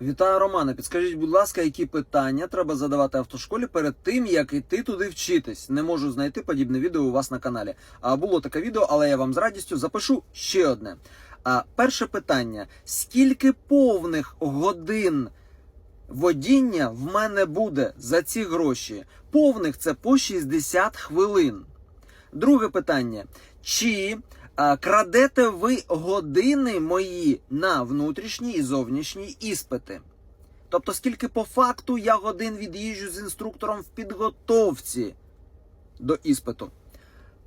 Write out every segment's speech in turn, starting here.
Вітаю, Романе. Підскажіть, будь ласка, які питання треба задавати автошколі перед тим, як іти туди вчитись? Не можу знайти подібне відео у вас на каналі. А було таке відео, але я вам з радістю запишу ще одне. А перше питання: скільки повних годин водіння в мене буде за ці гроші? Повних це по 60 хвилин. Друге питання: чи крадете ви години мої на внутрішні і зовнішні іспити? Тобто, скільки по факту я годин від'їжджу з інструктором в підготовці до іспиту?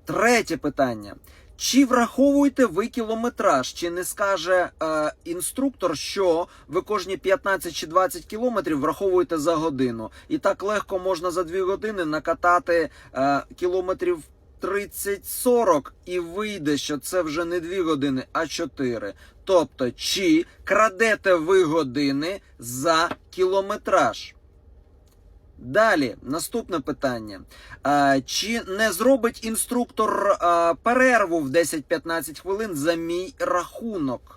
Третє питання. Чи враховуєте ви кілометраж? Чи не скаже е, інструктор, що ви кожні 15 чи 20 кілометрів враховуєте за годину? І так легко можна за 2 години накатати е, кілометрів 30-40 і вийде, що це вже не 2 години, а 4. Тобто, чи крадете ви години за кілометраж? Далі, наступне питання. А, чи не зробить інструктор а, перерву в 10-15 хвилин за мій рахунок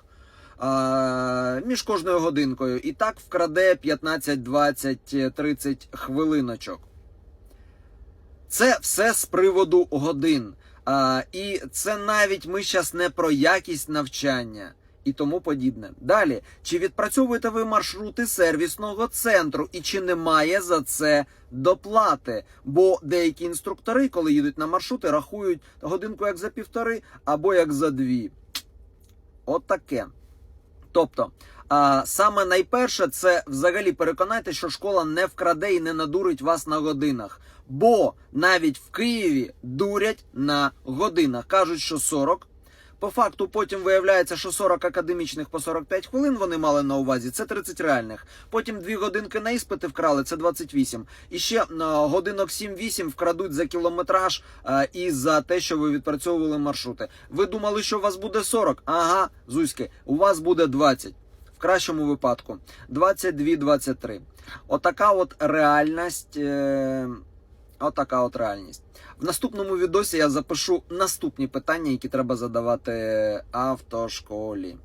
між кожною годинкою? І так вкраде 15, 20, 30 хвилиночок. Це все з приводу годин. А, і це навіть ми зараз не про якість навчання і тому подібне. Далі, чи відпрацьовуєте ви маршрути сервісного центру і чи немає за це доплати? Бо деякі інструктори, коли їдуть на маршрути, рахують годинку як за півтори або як за дві. От таке. Тобто, а, саме найперше, це взагалі переконайте, що школа не вкраде і не надурить вас на годинах. Бо навіть в Києві дурять на годинах. Кажуть, що 40. По факту потім виявляється, що 40 академічних по 45 хвилин вони мали на увазі. Це 30 реальних. Потім 2 годинки на іспити вкрали, це 28. І ще годинок 7-8 вкрадуть за кілометраж е, і за те, що ви відпрацьовували маршрути. Ви думали, що у вас буде 40? Ага, зузьки, у вас буде 20. Кращому випадку 22-23. Отака от реальність. Е... Отака от реальність. В наступному відосі я запишу наступні питання, які треба задавати автошколі.